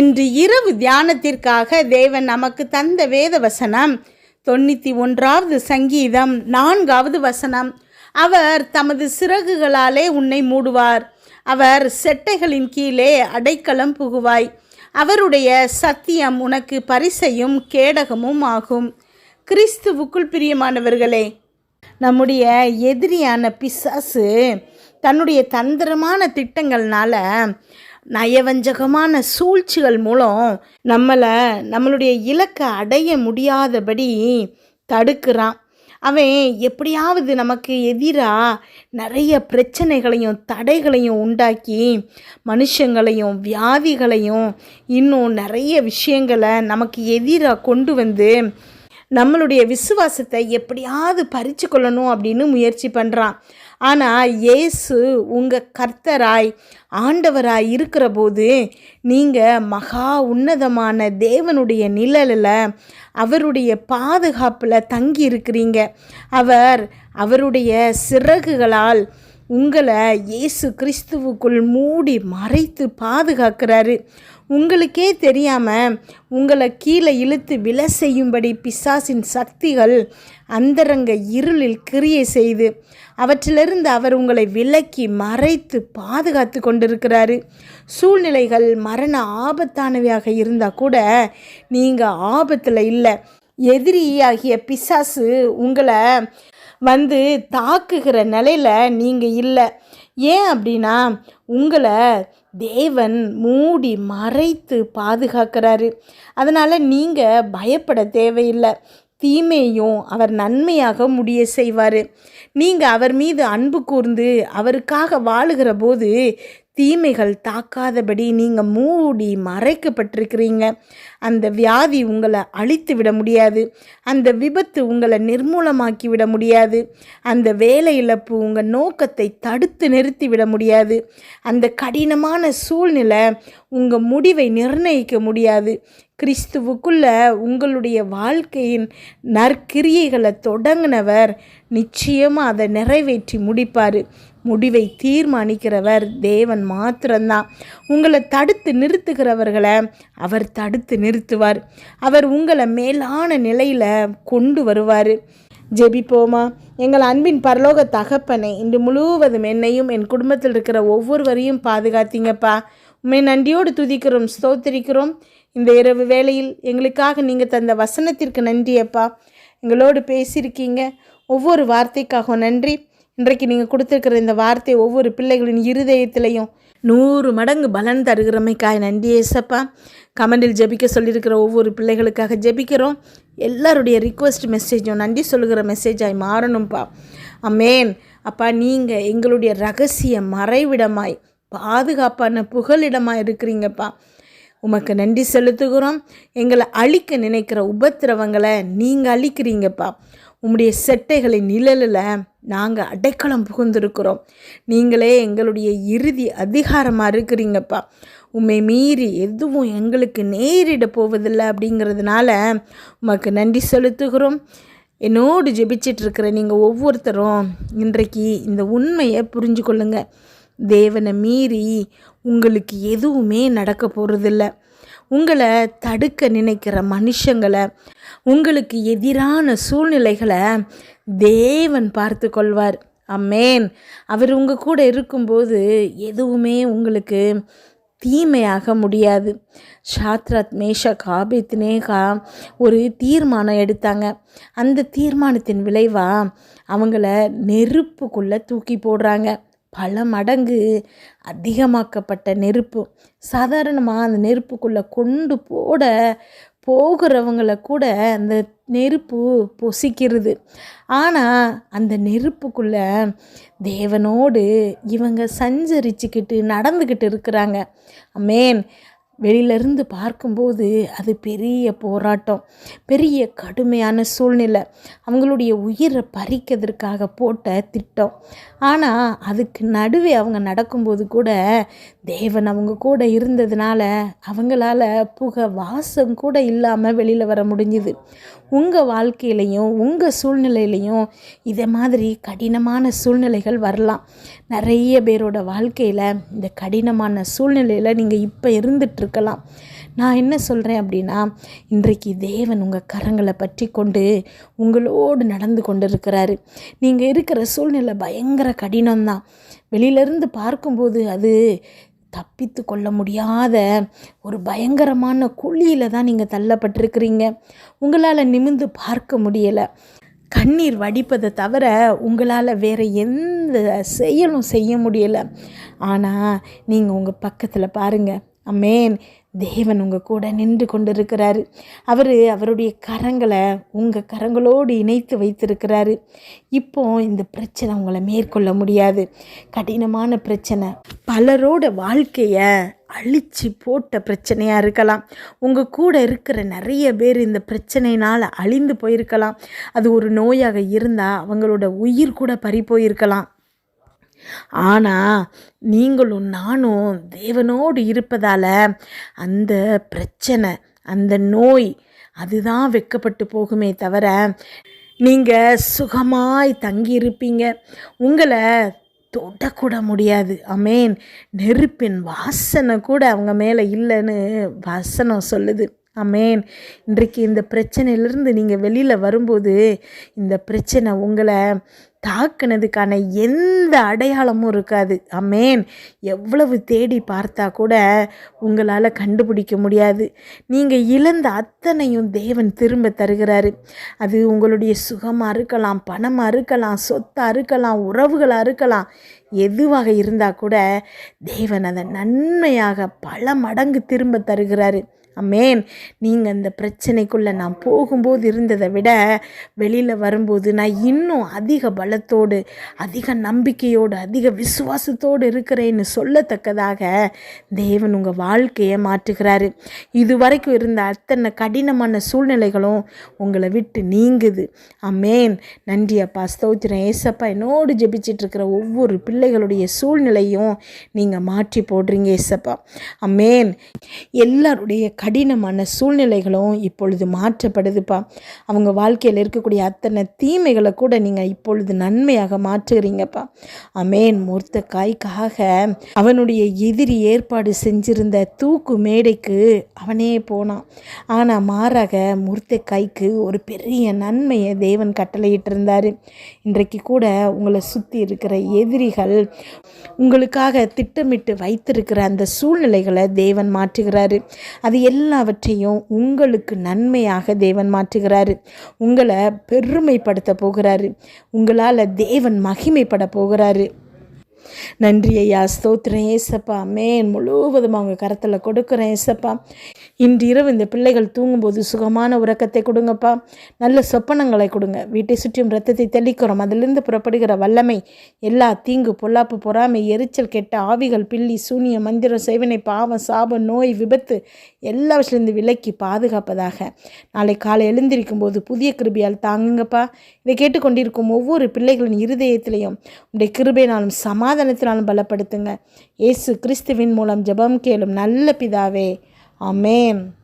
இன்று இரவு தியானத்திற்காக தேவன் நமக்கு தந்த வேத வசனம். தொண்ணூற்றி ஒன்றாவது சங்கீதம் நான்காவது வசனம். அவர் தமது சிறகுகளாலே உன்னை மூடுவார். அவர் செட்டைகளின் கீழே அடைக்கலம் புகுவாய். அவருடைய சத்தியம் உனக்கு பரிசையும் கேடகமும் ஆகும். கிறிஸ்துவுக்குள் பிரியமானவர்களே நம்முடைய எதிரியான பிசாசு தன்னுடைய தந்திரமான திட்டங்கள்னால நயவஞ்சகமான சூழ்ச்சிகள் மூலம் நம்மளை நம்மளுடைய இலக்கை அடைய முடியாதபடி தடுக்கிறான். அவன் எப்படியாவது நமக்கு எதிராக நிறைய பிரச்சனைகளையும் தடைகளையும் உண்டாக்கி மனுஷங்களையும் வியாதிகளையும் இன்னும் நிறைய விஷயங்களை நமக்கு எதிராக கொண்டு வந்து நம்மளுடைய விசுவாசத்தை எப்படியாவது பறித்து கொள்ளணும் அப்படின்னு முயற்சி பண்ணுறான் ஆனால் இயேசு உங்கள் கர்த்தராய் ஆண்டவராய் இருக்கிற போது நீங்கள் மகா உன்னதமான தேவனுடைய நிழலில் அவருடைய பாதுகாப்பில் தங்கி இருக்கிறீங்க. அவர் அவருடைய சிறகுகளால் உங்களை இயேசு கிறிஸ்துவுக்குள் மூடி மறைத்து பாதுகாக்கிறாரு. உங்களுக்கே தெரியாமல் உங்களை கீழே இழுத்து விலை செய்யும்படி பிசாசின் சக்திகள் அந்தரங்க இருளில் கிரியை செய்து அவற்றிலிருந்து அவர் உங்களை விலக்கி மறைத்து பாதுகாத்து கொண்டிருக்கிறாரு. சூழ்நிலைகள் மரண ஆபத்தானவையாக இருந்தால் கூட நீங்கள் ஆபத்தில் இல்லை. எதிரியாகிய பிசாசு உங்களை வந்து தாக்குகிற நிலையில் நீங்கள் இல்லை. ஏன் அப்படின்னா உங்களை தேவன் மூடி மறைத்து பாதுகாக்கிறாரு. அதனால் நீங்கள் பயப்பட தேவையில்லை. தீமையும் அவர் நன்மையாக முடிய செய்வார். நீங்கள் அவர் மீது அன்பு கூர்ந்து அவருக்காக வாழுகிற போது தீமைகள் தாக்காதபடி நீங்கள் மூடி மறைக்கப்பட்டிருக்கிறீங்க. அந்த வியாதி உங்களை அழித்து விட முடியாது. அந்த விபத்து உங்களை நிர்மூலமாக்கி விட முடியாது. அந்த வேலை இழப்பு உங்கள் நோக்கத்தை தடுத்து நிறுத்தி விட முடியாது. அந்த கடினமான சூழ்நிலை உங்கள் முடிவை நிர்ணயிக்க முடியாது. கிறிஸ்துவுக்குள்ள உங்களுடைய வாழ்க்கையின் நற்கிரியைகளை தொடங்கினவர் நிச்சயமாக அதை நிறைவேற்றி முடிப்பார். முடிவை தீர்மானிக்கிறவர் தேவன் மாத்திரம்தான். உங்களை தடுத்து நிறுத்துகிறவர்களை அவர் தடுத்து நிறுத்துவார். அவர் உங்களை மேலான நிலையில் கொண்டு வருவார். ஜெபிப்போமா? எங்கள் அன்பின் பரலோக தகப்பனை இன்று முழுவதும் என்னையும் என் குடும்பத்தில் இருக்கிற ஒவ்வொருவரையும் பாதுகாத்தீங்கப்பா. உண்மை நன்றியோடு துதிக்கிறோம் ஸ்தோத்திரிக்கிறோம். இந்த இரவு வேளையில் எங்களுக்காக நீங்கள் தந்த வசனத்திற்கு நன்றியப்பா. எங்களோடு பேசியிருக்கீங்க. ஒவ்வொரு வார்த்தைக்காகவும் நன்றி. இன்றைக்கு நீங்கள் கொடுத்துருக்கிற இந்த வார்த்தை ஒவ்வொரு பிள்ளைகளின் இருதயத்திலையும் நூறு மடங்கு பலன் தருகிறமைக்காய். நன்றி ஏசப்பா. கமெண்டில் ஜெபிக்க சொல்லியிருக்கிற ஒவ்வொரு பிள்ளைகளுக்காக ஜெபிக்கிறோம். எல்லாருடைய ரிக்வஸ்ட் மெசேஜும் நன்றி சொல்லுகிற மெசேஜாய் மாறணும்ப்பா அமேன் அப்பா நீங்கள் எங்களுடைய ரகசிய மறைவிடமாய் பாதுகாப்பான புகலிடமாக இருக்கிறீங்கப்பா. உமக்கு நன்றி செலுத்துகிறோம். எங்களை அழிக்க நினைக்கிற உபத்திரவங்களை நீங்கள் அழிக்கிறீங்கப்பா. உம்முடைய செட்டைகளின் நிழலில் நாங்கள் அடைக்கலம் புகுந்திருக்கிறோம். நீங்களே எங்களுடைய இறுதி அதிகாரமாக இருக்கிறீங்கப்பா. உம்மை மீறி எதுவும் எங்களுக்கு நேரிட போவதில்லை அப்படிங்கிறதுனால உமக்கு நன்றி செலுத்துகிறோம். என்னோடு ஜெபிச்சிட்டு இருக்கிற நீங்கள் ஒவ்வொருத்தரும் இன்றைக்கு இந்த உண்மையை புரிஞ்சு கொள்ளுங்கள் தேவனை மீறி உங்களுக்கு எதுவுமே நடக்க போகிறதில்ல உங்களை தடுக்க நினைக்கிற மனுஷங்களை உங்களுக்கு எதிரான சூழ்நிலைகளை தேவன் பார்த்து கொள்வார் அம்மேன் அவர் உங்கள் கூட இருக்கும்போது எதுவுமே உங்களுக்கு தீமையாக முடியாது. ஷாத்ரத் மேஷா காபித்னேகா ஒரு தீர்மானம் எடுத்தாங்க. அந்த தீர்மானத்தின் விளைவாக அவங்கள நெருப்புக்குள்ளே தூக்கி போடுறாங்க. பல மடங்கு அதிகமாக்கப்பட்ட நெருப்பு. சாதாரணமாக அந்த நெருப்புக்குள்ளே கொண்டு போட போகிறவங்கள கூட அந்த நெருப்பு பொசிக்கிறது. ஆனால் அந்த நெருப்புக்குள்ளே தேவனோடு இவங்க சஞ்சரிச்சுக்கிட்டு நடந்துக்கிட்டு இருக்கிறாங்க. மேன் வெளியிலேருந்து பார்க்கும்போது அது பெரிய போராட்டம் பெரிய கடுமையான சூழ்நிலை. அவங்களுடைய உயிரை பறிக்கிறதுக்காக போட்ட திட்டம். ஆனால் அதுக்கு நடுவே அவங்க நடக்கும்போது கூட தேவன் அவங்க கூட இருந்ததுனால அவங்களால புகை வாசம் கூட இல்லாமல் வெளியில் வர முடிஞ்சுது. உங்கள் வாழ்க்கையிலையும் உங்கள் சூழ்நிலையிலையும் இதை மாதிரி கடினமான சூழ்நிலைகள் வரலாம். நிறைய பேரோட வாழ்க்கையில் இந்த கடினமான சூழ்நிலையில் நீங்கள் இப்போ இருந்துட்டுருக்கலாம். நான் என்ன சொல்கிறேன் அப்படின்னா இன்றைக்கு தேவன் உங்கள் கரங்களை பற்றி கொண்டு உங்களோடு நடந்து கொண்டு இருக்கிறாரு நீங்கள் இருக்கிற சூழ்நிலை பயங்கர கடினம்தான். வெளியிலேருந்து பார்க்கும்போது அது தப்பித்து கொள்ள முடியாத ஒரு பயங்கரமான குழியில் தான் நீங்கள் தள்ளப்பட்டிருக்கிறீங்க. உங்களால் நிமிந்து பார்க்க முடியலை. கண்ணீர் வடிப்பதை தவிர உங்களால் வேறு எந்த செயலும் செய்ய முடியலை. ஆனால் நீங்கள் உங்கள் பக்கத்தில் பாருங்கள் அம்மேன் தேவன் உங்கள் கூட நின்று கொண்டிருக்கிறாரு. அவர் அவருடைய கரங்களை உங்கள் கரங்களோடு இணைத்து வைத்திருக்கிறாரு. இப்போ இந்த பிரச்சனை உங்களை மேற்கொள்ள முடியாது. கடினமான பிரச்சனை. பலரோட வாழ்க்கையை அழிச்சு போட்ட பிரச்சனையாக இருக்கலாம். உங்கள் கூட இருக்கிற நிறைய பேர் இந்த பிரச்சனையினால் அழிந்து போயிருக்கலாம். அது ஒரு நோயாக இருந்தால் அவங்களோட உயிர் கூட பறி போயிருக்கலாம். ஆனால் நீங்களும் நானும் தேவனோடு இருப்பதால் அந்த பிரச்சனை அந்த நோய் அதுதான் வெக்கப்பட்டு போகுமே தவிர நீங்கள் சுகமாய் தங்கியிருப்பீங்க. உங்களை தொடக்கூட முடியாது. அமேன். நெருப்பின் வாசனை கூட அவங்க மேலே இல்லைன்னு வசனம் சொல்லுது. அமேன். இன்றைக்கு இந்த பிரச்சனையிலிருந்து நீங்கள் வெளியில் வரும்போது இந்த பிரச்சனை உங்களை தாக்குனதுக்கான எந்த அடையாளமும் இருக்காது. அமேன் எவ்வளவு தேடி பார்த்தா கூட உங்களால் கண்டுபிடிக்க முடியாது. நீங்கள் இழந்த அத்தனையும் தேவன் திரும்ப தருகிறாரு. அது உங்களுடைய சுகமாக இருக்கலாம் பணமாக இருக்கலாம் சொத்தாக இருக்கலாம் உறவுகளாக இருக்கலாம். எதுவாக இருந்தால் கூட தேவன் அதை நன்மையாக பல மடங்கு திரும்ப தருகிறாரு. அமேன் நீங்கள் அந்த பிரச்சனைக்குள்ளே நான் போகும்போது இருந்ததை விட வெளியில் வரும்போது நான் இன்னும் அதிக பலத்தோடு அதிக நம்பிக்கையோடு அதிக விசுவாசத்தோடு இருக்கிறேன்னு சொல்லத்தக்கதாக தேவன் உங்கள் வாழ்க்கையை மாற்றுகிறாரு. இது வரைக்கும் இருந்த அத்தனை கடினமான சூழ்நிலைகளும் உங்களை விட்டு நீங்குது. அமேன் நன்றி அப்பா ஸ்தோத்திரம். ஏசப்பா என்னோடு ஜெபிச்சிட்டு இருக்கிற ஒவ்வொரு பிள்ளைகளுடைய சூழ்நிலையும் நீங்கள் மாற்றி போடுறீங்க ஏசப்பா. அம்மேன் எல்லாருடைய கடினமான சூழ்நிலைகளும் இப்பொழுது மாற்றப்படுதுப்பா. அவங்க வாழ்க்கையில் இருக்கக்கூடிய அத்தனை தீமைகளை கூட நீங்கள் இப்பொழுது நன்மையாக மாற்றுகிறீங்கப்பா. அமேன் மூர்த்த காய்க்காக அவனுடைய எதிரி ஏற்பாடு செஞ்சிருந்த தூக்கு மேடைக்கு அவனே போனான். ஆனால் மாறாக மூர்த்த காய்க்கு ஒரு பெரிய நன்மையை தேவன் கட்டளையிட்டு இருந்தார் இன்றைக்கு கூட உங்களை சுற்றி இருக்கிற எதிரிகள் உங்களுக்காக திட்டமிட்டு வைத்திருக்கிற அந்த சூழ்நிலைகளை தேவன் மாற்றுகிறாரு. அது எல்லாவற்றையும் உங்களுக்கு நன்மையாக தேவன் மாற்றுகிறாரு. உங்களை பெருமைப்படுத்த போகிறாரு. உங்களால் தேவன் மகிமைப்பட போகிறாரு. நன்றி ஐயா. ஸ்தோத்திரம். ஏசப்பா. மேன் முழுவதும் அவங்க கரத்தில் கொடுக்குறேன் ஏசப்பா. இன்றிரவு இந்த பிள்ளைகள் தூங்கும்போது சுகமான உறக்கத்தை கொடுங்கப்பா. நல்ல சொப்பனங்களை கொடுங்க. வீட்டை சுற்றியும் ரத்தத்தை தெளிக்கிறோம். அதிலிருந்து புறப்படுகிற வல்லமை எல்லா தீங்கு பொல்லாப்பு பொறாமை எரிச்சல் கெட்ட ஆவிகள் பில்லி சூனிய மந்திரம் செய்வனை பாவம் சாபம் நோய் விபத்து எல்லாவற்றிலிருந்து விலக்கி பாதுகாப்பதாக. நாளை காலை எழுந்திருக்கும் போது புதிய கிருபியால் தாங்குங்கப்பா. இதை கேட்டுக்கொண்டிருக்கும் ஒவ்வொரு பிள்ளைகளின் இருதயத்திலையும் உடைய கிருபையினாலும் சமாதானத்தினாலும் பலப்படுத்துங்க. இயேசு கிறிஸ்துவின் மூலம் ஜெபம் கேளும் நல்ல பிதாவே. Amen.